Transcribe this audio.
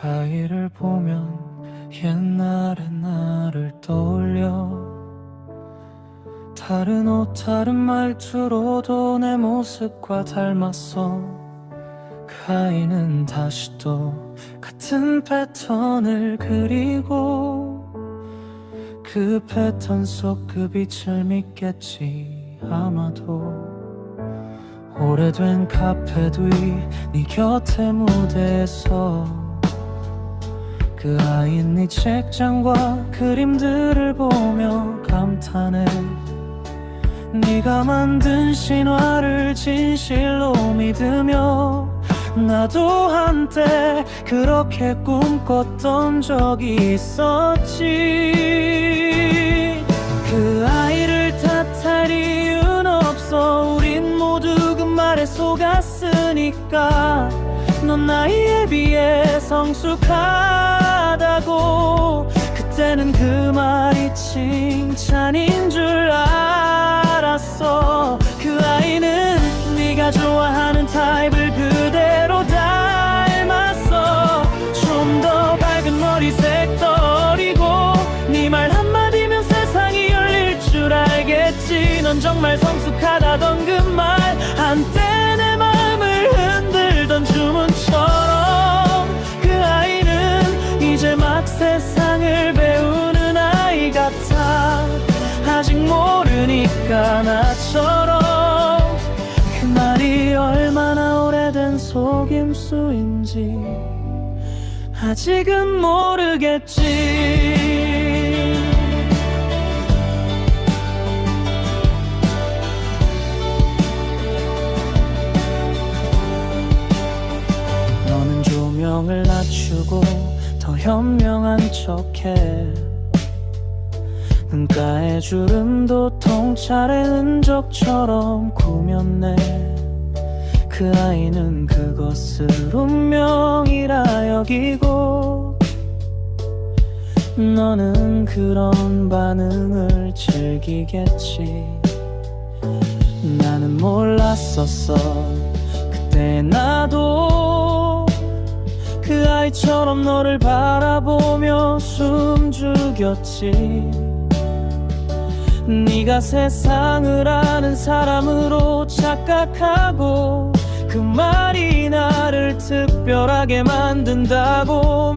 그 아이를 보면 옛날의 나를 떠올려. 다른 옷 다른 말투로도 내 모습과 닮았어. 그 아이는 다시 또 같은 패턴을 그리고 그 패턴 속 그 빛을 믿겠지 아마도. 오래된 카페 뒤네 곁에 무대에서 그 아이는 네 책장과 그림들을 보며 감탄해. 네가 만든 신화를 진실로 믿으며 나도 한때 그렇게 꿈꿨던 적이 있었지. 그 아이를 탓할 이유는 없어. 우린 모두 그 말에 속았으니까. 넌 나이에 비해 성숙 하다고 그때는 그 말이 칭찬인 줄 알았어. 그 아이는 네가 좋아하는 타입을 그대로 닮았어. 좀 더 밝은 머리색 떠리고 네 말 한마디면 세상이 열릴 줄 알겠지. 넌 정말 성숙하다던 그 말 한때 세상을 배우는 아이 같아. 아직 모르니까 나처럼. 그 말이 얼마나 오래된 속임수인지 아직은 모르겠지. 너는 조명을 낮추고 더 현명한 척해. 눈가의 주름도 통찰의 흔적처럼 꾸몄네. 그 아이는 그것을 운명이라 여기고. 너는 그런 반응을 즐기겠지. 나는 몰랐었어 그 아이처럼 너를 바라보며 숨죽였지. 네가 세상을 아는 사람으로 착각하고 그 말이 나를 특별하게 만든다고